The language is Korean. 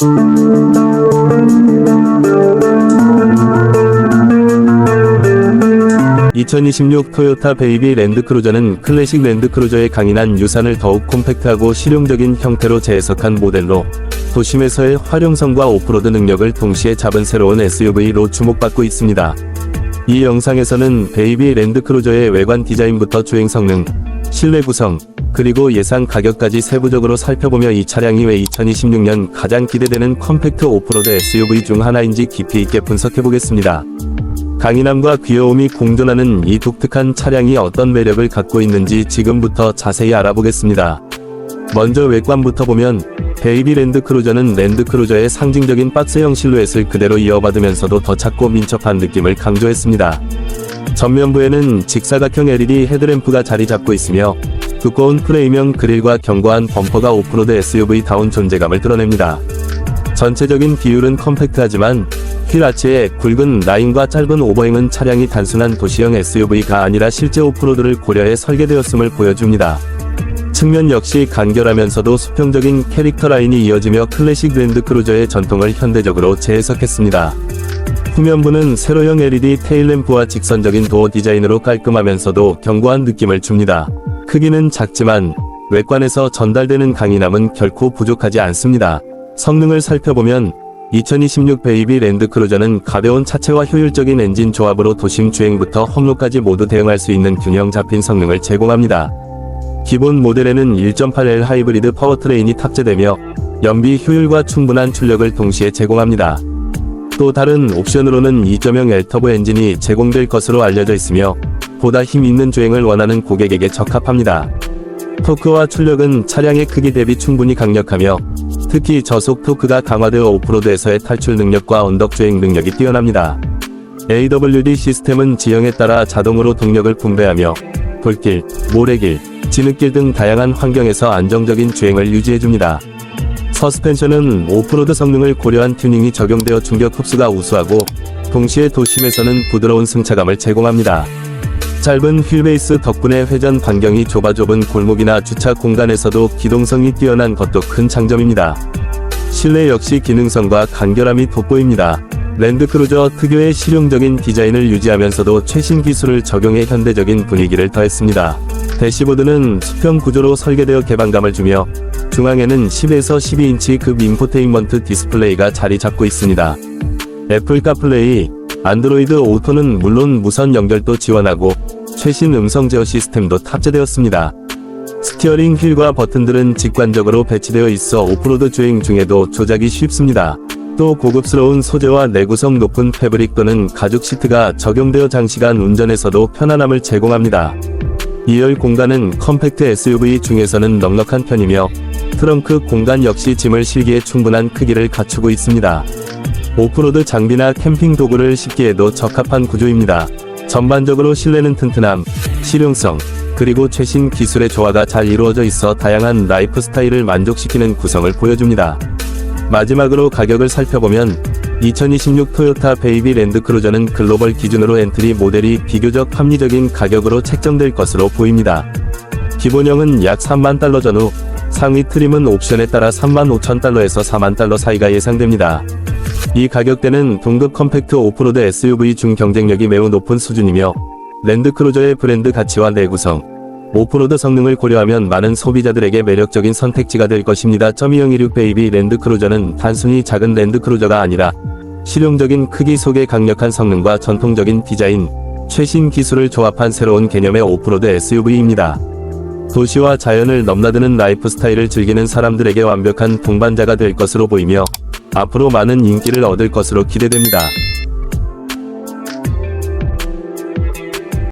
(2026) 토요타 베이비 랜드크루저는 클래식 랜드크루저의 강인한 유산을 더욱 콤팩트하고 실용적인 형태로 재해석한 모델로 도심에서의 활용성과 오프로드 능력을 동시에 잡은 새로운 SUV로 주목받고 있습니다. 이 영상에서는 베이비 랜드크루저의 외관 디자인부터 주행 성능, 실내 구성, 그리고 예상 가격까지 세부적으로 살펴보며 이 차량이 왜 2026년 가장 기대되는 컴팩트 오프로드 SUV 중 하나인지 깊이 있게 분석해보겠습니다. 강인함과 귀여움이 공존하는 이 독특한 차량이 어떤 매력을 갖고 있는지 지금부터 자세히 알아보겠습니다. 먼저 외관부터 보면 베이비 랜드크루저는 랜드크루저의 상징적인 박스형 실루엣을 그대로 이어받으면서도 더 작고 민첩한 느낌을 강조했습니다. 전면부에는 직사각형 LED 헤드램프가 자리 잡고 있으며 두꺼운 프레임형 그릴과 견고한 범퍼가 오프로드 SUV다운 존재감을 드러냅니다. 전체적인 비율은 컴팩트하지만 휠 아치의 굵은 라인과 짧은 오버행은 차량이 단순한 도시형 SUV가 아니라 실제 오프로드를 고려해 설계되었음을 보여줍니다. 측면 역시 간결하면서도 수평적인 캐릭터 라인이 이어지며 클래식 랜드크루저의 전통을 현대적으로 재해석했습니다. 후면부는 세로형 LED 테일램프와 직선적인 도어 디자인으로 깔끔하면서도 견고한 느낌을 줍니다. 크기는 작지만 외관에서 전달되는 강인함은 결코 부족하지 않습니다. 성능을 살펴보면 2026 베이비 랜드크루저는 가벼운 차체와 효율적인 엔진 조합으로 도심 주행부터 험로까지 모두 대응할 수 있는 균형 잡힌 성능을 제공합니다. 기본 모델에는 1.8L 하이브리드 파워트레인이 탑재되며 연비 효율과 충분한 출력을 동시에 제공합니다. 또 다른 옵션으로는 2.0 L터보 엔진이 제공될 것으로 알려져 있으며 보다 힘 있는 주행을 원하는 고객에게 적합합니다. 토크와 출력은 차량의 크기 대비 충분히 강력하며 특히 저속 토크가 강화되어 오프로드에서의 탈출 능력과 언덕 주행 능력이 뛰어납니다. AWD 시스템은 지형에 따라 자동으로 동력을 분배하며 돌길, 모래길, 진흙길 등 다양한 환경에서 안정적인 주행을 유지해줍니다. 서스펜션은 오프로드 성능을 고려한 튜닝이 적용되어 충격 흡수가 우수하고 동시에 도심에서는 부드러운 승차감을 제공합니다. 짧은 휠베이스 덕분에 회전 반경이 좁아 좁은 골목이나 주차 공간에서도 기동성이 뛰어난 것도 큰 장점입니다. 실내 역시 기능성과 간결함이 돋보입니다. 랜드크루저 특유의 실용적인 디자인을 유지하면서도 최신 기술을 적용해 현대적인 분위기를 더했습니다. 대시보드는 수평 구조로 설계되어 개방감을 주며 중앙에는 10에서 12인치 급 인포테인먼트 디스플레이가 자리 잡고 있습니다. 애플 카플레이, 안드로이드 오토는 물론 무선 연결도 지원하고 최신 음성 제어 시스템도 탑재되었습니다. 스티어링 휠과 버튼들은 직관적으로 배치되어 있어 오프로드 주행 중에도 조작이 쉽습니다. 또 고급스러운 소재와 내구성 높은 패브릭 또는 가죽 시트가 적용되어 장시간 운전에서도 편안함을 제공합니다. 2열 공간은 컴팩트 SUV 중에서는 넉넉한 편이며 트렁크 공간 역시 짐을 실기에 충분한 크기를 갖추고 있습니다. 오프로드 장비나 캠핑 도구를 싣기에도 적합한 구조입니다. 전반적으로 실내는 튼튼함, 실용성, 그리고 최신 기술의 조화가 잘 이루어져 있어 다양한 라이프 스타일을 만족시키는 구성을 보여줍니다. 마지막으로 가격을 살펴보면 2026 토요타 베이비 랜드크루저는 글로벌 기준으로 엔트리 모델이 비교적 합리적인 가격으로 책정될 것으로 보입니다. 기본형은 약 3만 달러 전후, 상위 트림은 옵션에 따라 3만 5천 달러에서 4만 달러 사이가 예상됩니다. 이 가격대는 동급 컴팩트 오프로드 SUV 중 경쟁력이 매우 높은 수준이며 랜드크루저의 브랜드 가치와 내구성, 오프로드 성능을 고려하면 많은 소비자들에게 매력적인 선택지가 될 것입니다. 2026 베이비 랜드크루저는 단순히 작은 랜드크루저가 아니라 실용적인 크기 속에 강력한 성능과 전통적인 디자인, 최신 기술을 조합한 새로운 개념의 오프로드 SUV입니다. 도시와 자연을 넘나드는 라이프 스타일을 즐기는 사람들에게 완벽한 동반자가 될 것으로 보이며 앞으로 많은 인기를 얻을 것으로 기대됩니다.